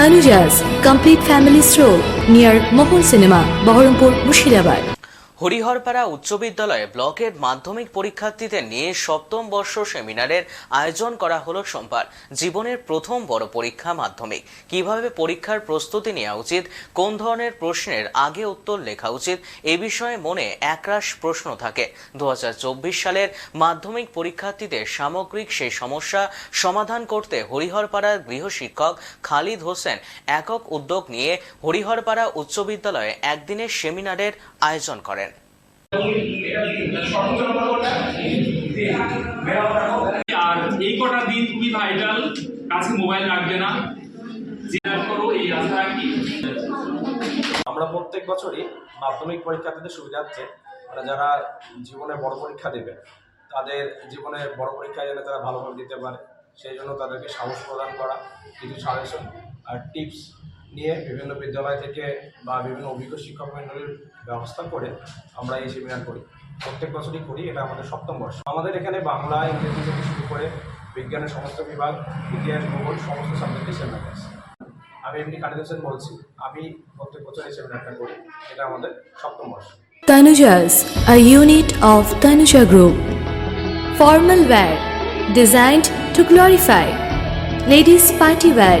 Tanuja's complete family stroll near Mohun Cinema, Baharampur, Mushirabad. Hariharpara উচ্চ বিদ্যালয়ে ব্লকের মাধ্যমিক পরীক্ষার্থীদের নিয়ে সপ্তম বর্ষ সেমিনারের আয়োজন করা হলো সোমবার। জীবনের প্রথম বড় পরীক্ষা মাধ্যমিক। কীভাবে পরীক্ষার প্রস্তুতি নেওয়া উচিত? কোন ধরনের প্রশ্নের আগে উত্তর লেখা উচিত? এ বিষয়ে মনে একরাশ প্রশ্ন থাকে। দু হাজার চব্বিশ সালের মাধ্যমিক পরীক্ষার্থীদের সামগ্রিক সেই সমস্যা সমাধান করতে হরিহরপাড়ার গৃহশিক্ষক খালিদ হোসেন একক উদ্যোগ নিয়ে হরিহরপাড়া উচ্চ বিদ্যালয়ে একদিনের সেমিনারের আয়োজন করেন। আর এই কটা দিন খুবই ভাইটাল কাছে মোবাইল রাখবে না। আমরা প্রত্যেক বছরই মাধ্যমিক পরীক্ষার্থীদের সুবিধার্থে মানে যারা জীবনে বড় পরীক্ষা দেবে, তাদের জীবনে বড় পরীক্ষা যেন তারা ভালোভাবে দিতে পারে, সেই জন্য তাদেরকে সাহস প্রদান করা, কিছু সাজেশন আর টিপস নিয়ে বিভিন্ন বিদ্যালয় থেকে বা বিভিন্ন অভিজ্ঞ শিক্ষক মণ্ডলীর ব্যবস্থা করে আমরা এই সেমিনার করি প্রত্যেক বছরই করি এটা আমাদের সপ্তম বর্ষ আমাদের এখানে বাংলা ইংরেজি থেকে শুরু করে বিজ্ঞানের সমস্ত বিভাগ ইতিহাস ভূগোল সমস্ত সাবজেক্টে সেমিনার আছে আমি এমনি হোসেন বলছি আমি প্রত্যেক বছর এই সেমিনারটা করি এটা আমাদের সপ্তম বর্ষ Tanuja's, a unit of Tanuja Group. Formal wear, designed to glorify. Ladies' party wear,